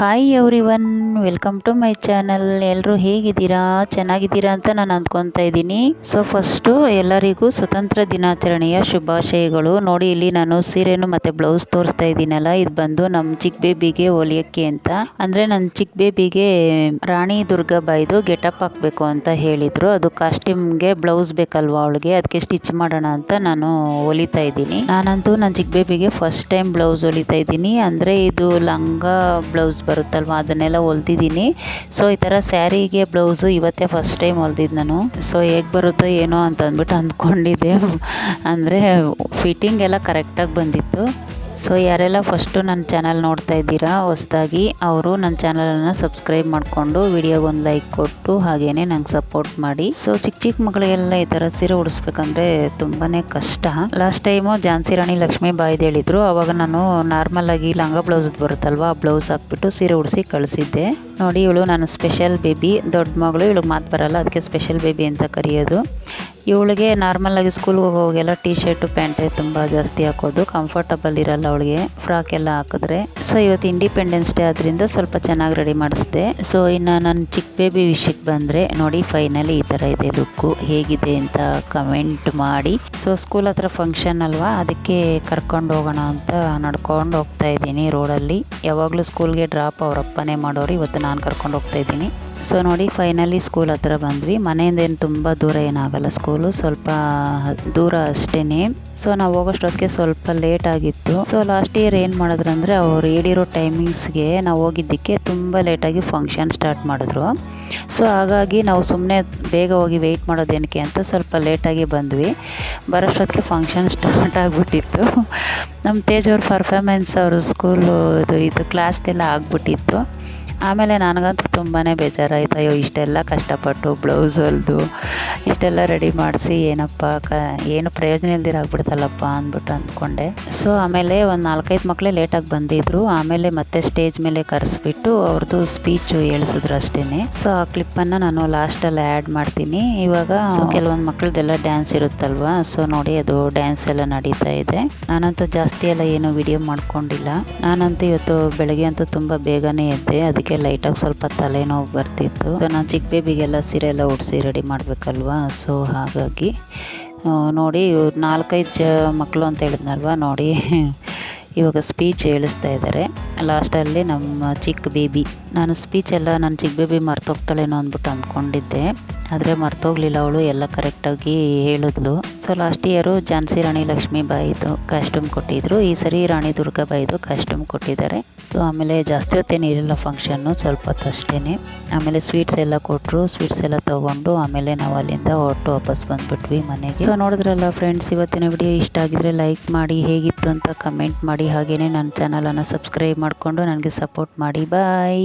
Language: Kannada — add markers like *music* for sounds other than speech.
Hi everyone welcome to my channel ಎಲ್ಲರೂ ಹೇಗಿದ್ದೀರಾ? ಚೆನ್ನಾಗಿದ್ದೀರಾ ಅಂತ ನಾನು ಅಂದ್ಕೊತಾ ಇದ್ದೀನಿ. ಸೊ ಫಸ್ಟು ಎಲ್ಲರಿಗೂ ಸ್ವತಂತ್ರ ದಿನಾಚರಣೆಯ ಶುಭಾಶಯಗಳು. ನೋಡಿ, ಇಲ್ಲಿ ನಾನು ಸೀರೆನು ಮತ್ತು ಬ್ಲೌಸ್ ತೋರಿಸ್ತಾ ಇದ್ದೀನಲ್ಲ. ಇದು ಬಂದು ನಮ್ಮ ಚಿಕ್ಕ ಬೇಬಿಗೆ ಹೊಲಿಯೋಕ್ಕೆ ಅಂತ. ಅಂದರೆ ನನ್ನ ಚಿಕ್ಕ ಬೇಬಿಗೆ ರಾಣಿ ದುರ್ಗಾಬಾಯಿದು ಗೆಟಪ್ ಹಾಕಬೇಕು ಅಂತ ಹೇಳಿದರು. ಅದು ಕಾಸ್ಟ್ಯೂಮ್ಗೆ ಬ್ಲೌಸ್ ಬೇಕಲ್ವಾ ಅವಳಿಗೆ? ಅದಕ್ಕೆ ಸ್ಟಿಚ್ ಮಾಡೋಣ ಅಂತ ನಾನು ಹೊಲಿತಾ ಇದ್ದೀನಿ. ನಾನಂತೂ ನನ್ನ ಚಿಕ್ಕ ಬೇಬಿಗೆ ಫಸ್ಟ್ ಟೈಮ್ ಬ್ಲೌಸ್ ಹೊಲಿತಾ ಇದ್ದೀನಿ. ಅಂದರೆ ಇದು ಲಂಗ ಬ್ಲೌಸ್ ಬರುತ್ತಲ್ವ? ಅದನ್ನೆಲ್ಲ ಹೊಲ್ದಿದ್ದೀನಿ. ಸೊ ಈ ಥರ ಸ್ಯಾರಿಗೆ ಬ್ಲೌಸು ಇವತ್ತೇ ಫಸ್ಟ್ ಟೈಮ್ ಹೊಲ್ದಿದ್ದು ನಾನು. ಸೊ ಹೇಗೆ ಬರುತ್ತೋ ಏನೋ ಅಂತ ಅಂದ್ಬಿಟ್ಟು ಅಂದ್ಕೊಂಡಿದ್ದೆ. *laughs* ಅಂದರೆ ಫಿಟ್ಟಿಂಗ್ ಎಲ್ಲ ಕರೆಕ್ಟಾಗಿ ಬಂದಿತ್ತು. ಸೊ ಯಾರೆಲ್ಲ ಫಸ್ಟು ನನ್ನ ಚಾನಲ್ ನೋಡ್ತಾ ಇದ್ದೀರಾ, ಹೊಸದಾಗಿ ಅವರು ನನ್ನ ಚಾನಲನ್ನು ಸಬ್ಸ್ಕ್ರೈಬ್ ಮಾಡಿಕೊಂಡು ವಿಡಿಯೋಗೊಂದು ಲೈಕ್ ಕೊಟ್ಟು ಹಾಗೇನೆ ನಂಗೆ ಸಪೋರ್ಟ್ ಮಾಡಿ. ಸೊ ಚಿಕ್ಕ ಚಿಕ್ಕ ಮಕ್ಕಳಿಗೆಲ್ಲ ಈ ಥರ ಸೀರೆ ಉಡಿಸ್ಬೇಕಂದ್ರೆ ತುಂಬಾ ಕಷ್ಟ. ಲಾಸ್ಟ್ ಟೈಮು ಝಾನ್ಸಿ ರಾಣಿ ಲಕ್ಷ್ಮೀ ಬಾಯ್ದು ಹೇಳಿದ್ರು, ಅವಾಗ ನಾನು ನಾರ್ಮಲ್ ಆಗಿ ಲಂಗ ಬ್ಲೌಸ್ ಬರುತ್ತಲ್ವ, ಆ ಬ್ಲೌಸ್ ಹಾಕ್ಬಿಟ್ಟು ಸೀರೆ ಉಡಿಸಿ ಕಳಿಸಿದ್ದೆ. ನೋಡಿ, ಇವಳು ನಾನು ಸ್ಪೆಷಲ್ ಬೇಬಿ ದೊಡ್ಡ ಮಗಳು, ಇವಳಿಗೆ ಮಾತು ಬರಲ್ಲ, ಅದಕ್ಕೆ ಸ್ಪೆಷಲ್ ಬೇಬಿ ಅಂತ ಕರೆಯೋದು. ಇವಳಿಗೆ ನಾರ್ಮಲಾಗಿ ಸ್ಕೂಲ್ಗೆ ಹೋಗೋವಾಗೆಲ್ಲ ಟೀ ಶರ್ಟು ಪ್ಯಾಂಟೇ ತುಂಬ ಜಾಸ್ತಿ ಹಾಕೋದು ಕಂಫರ್ಟಬಲ್ ಇರಲ್ಲ ಅವಳಿಗೆ ಫ್ರಾಕ್ ಎಲ್ಲ ಹಾಕಿದ್ರೆ. ಸೊ ಇವತ್ತು ಇಂಡಿಪೆಂಡೆನ್ಸ್ ಡೇ ಆದ್ದರಿಂದ ಸ್ವಲ್ಪ ಚೆನ್ನಾಗಿ ರೆಡಿ ಮಾಡಿಸಿದೆ. ಸೊ ಇನ್ನು ನನ್ನ ಚಿಕ್ಕ ಬೇಬಿ ವಿಷಯಕ್ಕೆ ಬಂದರೆ, ನೋಡಿ ಫೈನಲಿ ಈ ಥರ ಇದೆ ಲುಕ್ಕು ಹೇಗಿದೆ ಅಂತ ಕಮೆಂಟ್ ಮಾಡಿ. ಸೊ ಸ್ಕೂಲ್ ಹತ್ರ ಫಂಕ್ಷನ್ ಅಲ್ವಾ, ಅದಕ್ಕೆ ಕರ್ಕೊಂಡು ಹೋಗೋಣ ಅಂತ ನಡ್ಕೊಂಡು ಹೋಗ್ತಾ ಇದ್ದೀನಿ ರೋಡಲ್ಲಿ ಯಾವಾಗಲೂ ಸ್ಕೂಲ್ಗೆ ಡ್ರಾಪ್ ಅವರಪ್ಪನೇ ಮಾಡೋರು, ಇವತ್ತು ನಾನು ಕರ್ಕೊಂಡು ಹೋಗ್ತಾ ಇದ್ದೀನಿ. ಸೊ ನೋಡಿ ಫೈನಲಿ ಸ್ಕೂಲ್ ಹತ್ರ ಬಂದ್ವಿ. ಮನೆಯಿಂದ ಏನು ತುಂಬ ದೂರ ಏನಾಗಲ್ಲ ಸ್ಕೂಲು ಸ್ವಲ್ಪ ದೂರ ಅಷ್ಟೇ ಸೊ ನಾವು ಹೋಗೋಷ್ಟೊತ್ತಿಗೆ ಸ್ವಲ್ಪ ಲೇಟ್ ಆಗಿತ್ತು. ಸೊ ಲಾಸ್ಟ್ ಇಯರ್ ಏನು ಮಾಡಿದ್ರು ಅಂದರೆ ಅವ್ರು ಹೇಳಿರೋ ಟೈಮಿಂಗ್ಸ್ಗೆ ನಾವು ಹೋಗಿದ್ದಕ್ಕೆ ತುಂಬ ಲೇಟಾಗಿ ಫಂಕ್ಷನ್ ಸ್ಟಾರ್ಟ್ ಮಾಡಿದ್ರು. ಸೊ ಹಾಗಾಗಿ ನಾವು ಸುಮ್ಮನೆ ಬೇಗ ಹೋಗಿ ವೆಯ್ಟ್ ಮಾಡೋದೇನಕ್ಕೆ ಅಂತ ಸ್ವಲ್ಪ ಲೇಟಾಗಿ ಬಂದ್ವಿ. ಬರೋಷ್ಟೊತ್ತಿಗೆ ಫಂಕ್ಷನ್ ಸ್ಟಾರ್ಟ್ ಆಗಿಬಿಟ್ಟಿತ್ತು. ನಮ್ಮ ತೇಜ್ ಅವ್ರ ಪರ್ಫಾಮೆನ್ಸ್ ಅವರು ಸ್ಕೂಲು ಇದು ಇದು ಕ್ಲಾಸ್ದೆಲ್ಲ ಆಗ್ಬಿಟ್ಟಿತ್ತು. ಆಮೇಲೆ ನನಗಂತೂ ತುಂಬಾ ಬೇಜಾರಾಯ್ತು. ಅಯ್ಯೋ ಇಷ್ಟೆಲ್ಲ ಕಷ್ಟಪಟ್ಟು ಬ್ಲೌಸ್ ಹೊಲಿದು ಇಷ್ಟೆಲ್ಲ ರೆಡಿ ಮಾಡಿಸಿ ಏನಪ್ಪ ಕ ಏನು ಪ್ರಯೋಜನ ಇಲ್ದಿರ ಆಗ್ಬಿಡ್ತಲ್ಲಪ್ಪ ಅಂದ್ಬಿಟ್ಟು ಅಂದ್ಕೊಂಡೆ. ಸೊ ಆಮೇಲೆ ಒಂದು ನಾಲ್ಕೈದು ಮಕ್ಕಳೇ ಲೇಟಾಗಿ ಬಂದಿದ್ರು. ಆಮೇಲೆ ಮತ್ತೆ ಸ್ಟೇಜ್ ಮೇಲೆ ಕರೆಸ್ಬಿಟ್ಟು ಅವ್ರದ್ದು ಸ್ಪೀಚು ಹೇಳಿಸಿದ್ರು ಅಷ್ಟೇ ಸೊ ಆ ಕ್ಲಿಪ್ಪನ್ನು ನಾನು ಲಾಸ್ಟಲ್ಲಿ ಆ್ಯಡ್ ಮಾಡ್ತೀನಿ. ಇವಾಗ ಕೆಲವೊಂದು ಮಕ್ಕಳದೆಲ್ಲ ಡ್ಯಾನ್ಸ್ ಇರುತ್ತಲ್ವಾ? ಸೊ ನೋಡಿ ಅದು ಡ್ಯಾನ್ಸ್ ಎಲ್ಲ ನಡೀತಾ ಇದೆ. ನಾನಂತೂ ಜಾಸ್ತಿ ಎಲ್ಲ ಏನು ವಿಡಿಯೋ ಮಾಡ್ಕೊಂಡಿಲ್ಲ. ನಾನಂತೂ ಇವತ್ತು ಬೆಳಗ್ಗೆ ಅಂತೂ ತುಂಬ ಬೇಗನೆ ಎದ್ದೆ. ಅದಕ್ಕೆ ಲೈಟಾಗಿ ಸ್ವಲ್ಪ ತಲೆನೋವು ಬರ್ತಿತ್ತು. ನಾನು ಚಿಕ್ಕ ಬೇಬಿಗೆಲ್ಲ ಸೀರೆ ಎಲ್ಲ ಉಡಿಸಿ ರೆಡಿ ಮಾಡಬೇಕಲ್ವಾ? ಸೊ ಹಾಗಾಗಿ ನೋಡಿ, ನಾಲ್ಕೈದು ಜ ಮಕ್ಕಳು ಅಂತ ಹೇಳಿದ್ನಲ್ವ? ನೋಡಿ, *laughs* ಇವಾಗ ಸ್ಪೀಚ್ ಹೇಳಿಸ್ತಾ ಇದ್ದಾರೆ. ಲಾಸ್ಟಲ್ಲಿ ನಮ್ಮ ಚಿಕ್ಕ ಬೇಬಿ. ನಾನು ಸ್ಪೀಚ್ ಎಲ್ಲ ನನ್ನ ಚಿಕ್ಕ ಬೇಬಿ ಮರ್ತೋಗ್ತಾಳೇನೋ ಅಂದ್ಬಿಟ್ಟು ಅಂದ್ಕೊಂಡಿದ್ದೆ. ಆದರೆ ಮರ್ತೋಗ್ಲಿಲ್ಲ ಅವಳು, ಎಲ್ಲ ಕರೆಕ್ಟಾಗಿ ಹೇಳಿದ್ಲು. So last year Jhansi Rani ಲಕ್ಷ್ಮೀಬಾಯಿದು costume ಕೊಟ್ಟಿದ್ರು. ಈ ಸರಿ ರಾಣಿ ದುರ್ಗಾಬಾಯಿದು ಕಾಸ್ಟ್ಯೂಮ್ ಕೊಟ್ಟಿದ್ದಾರೆ. ಸೊ ಆಮೇಲೆ ಜಾಸ್ತಿ ಹೊತ್ತೇನು ಇರಲಿಲ್ಲ ಫಂಕ್ಷನ್ನು ಸ್ವಲ್ಪ ಹೊತ್ತು ಅಷ್ಟೇ ಆಮೇಲೆ ಸ್ವೀಟ್ಸ್ ಎಲ್ಲ ಕೊಟ್ಟರು ಸ್ವೀಟ್ಸ್ ಎಲ್ಲ ತೊಗೊಂಡು ಆಮೇಲೆ ನಾವು ಅಲ್ಲಿಂದ ಒಟ್ಟು ವಾಪಸ್ ಬಂದ್ಬಿಟ್ವಿ ಮನೆಗೆ. ಸೊ ನೋಡಿದ್ರಲ್ಲ ಫ್ರೆಂಡ್ಸ್ ಇವತ್ತಿನ ವಿಡಿಯೋ ಇಷ್ಟ ಆಗಿದ್ರೆ ಲೈಕ್ ಮಾಡಿ, ಹೇಗಿತ್ತು ಅಂತ ಕಮೆಂಟ್ ಮಾಡಿ. ಹಾಗೆಯೇ ನನ್ನ ಚಾನಲನ್ನು ಸಬ್ಸ್ಕ್ರೈಬ್ ಮಾಡಿಕೊಂಡು ನನಗೆ ಸಪೋರ್ಟ್ ಮಾಡಿ. ಬಾಯ್